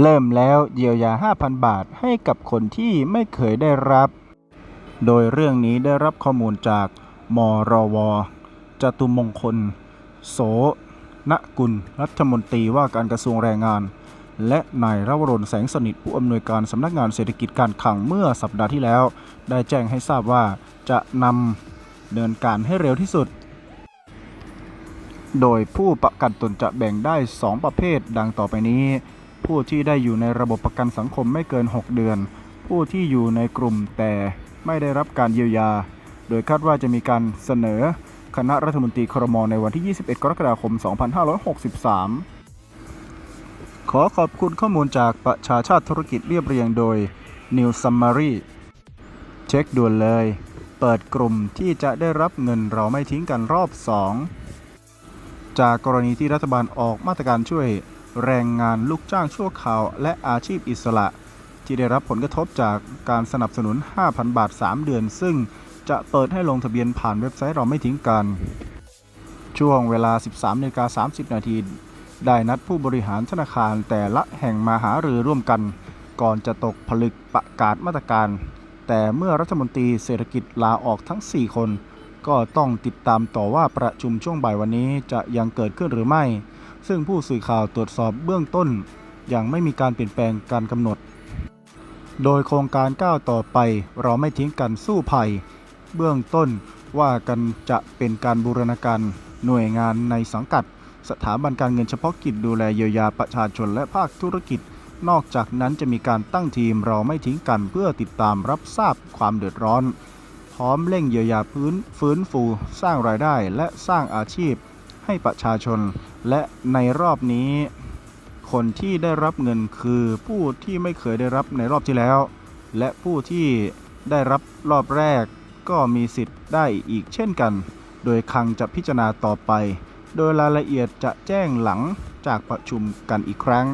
เริ่มแล้วเยียวยา 5,000 บาทให้กับคนที่ไม่เคยได้รับ โดยเรื่องนี้ได้รับข้อมูลจากมรวจตุมงคล โสนกุล รัฐมนตรีว่าการกระทรวงแรงงาน และนายรวรนแสงสนิทผู้อำนวยการสำนักงานเศรษฐกิจการคลังเมื่อสัปดาห์ที่แล้ว ได้แจ้งให้ทราบว่าจะนำเนินการให้เร็วที่สุด โดยผู้ประกันตนจะแบ่งได้ 2 ประเภทดังต่อไปนี้ ผู้ที่ได้อยู่ในระบบประกันสังคมไม่เกิน 6 เดือน ผู้ที่อยู่ในกลุ่มแต่ไม่ได้รับการเยียวยา โดยคาดว่าจะมีการเสนอคณะรัฐมนตรีครมในวันที่ 21 กรกฎาคม 2563 ขอขอบคุณข้อมูลจากประชาชาติธุรกิจเรียบเรียงโดย New Summary เช็คด่วนเลย เปิดกลุ่มที่จะได้รับเงินเราไม่ทิ้งกันรอบ 2 จากกรณีที่รัฐบาลออกมาตรการช่วย แรงงานลูกจ้างชั่วคราว และอาชีพอิสระ ที่ได้รับผลกระทบจากการสนับสนุน 5,000 บาท 3 เดือน ซึ่งจะเปิดให้ลงทะเบียนผ่านเว็บไซต์เราไม่ทิ้งกัน ช่วงเวลา 13นาฬิกา30 นาที ได้นัดผู้บริหารธนาคารแต่ละแห่งมาหารือร่วมกัน ก่อนจะตกผลึกประกาศมาตรการ แต่เมื่อรัฐมนตรีเศรษฐกิจลาออกทั้ง 4 คน ก็ต้องติดตามต่อว่าประชุมช่วงบ่ายวันนี้จะยังเกิดขึ้นหรือไม่ ซึ่งผู้สื่อข่าวตรวจสอบเบื้องต้นยังไม่มีการเปลี่ยนแปลงการกำหนด โดยโครงการก้าวต่อไปเราไม่ทิ้งกันสู้ภัย เบื้องต้นว่ากันจะเป็นการบูรณาการหน่วยงานในสังกัด สถาบันการเงินเฉพาะกิจดูแลเยียวยาประชาชนและภาคธุรกิจ นอกจากนั้นจะมีการตั้งทีมเราไม่ทิ้งกันเพื่อติดตามรับทราบความเดือดร้อน พร้อมเร่งเยียวยาพื้นฟื้นฟู สร้างรายได้และสร้างอาชีพ ให้ประชาชน และในรอบนี้คนที่ได้รับเงินคือผู้ที่ไม่เคยได้รับในรอบที่แล้ว และผู้ที่ได้รับรอบแรกก็มีสิทธิ์ได้อีกเช่นกัน โดยคังจะพิจารณาต่อไป โดยรายละเอียดจะแจ้งหลังจากประชุมกันอีกครั้ง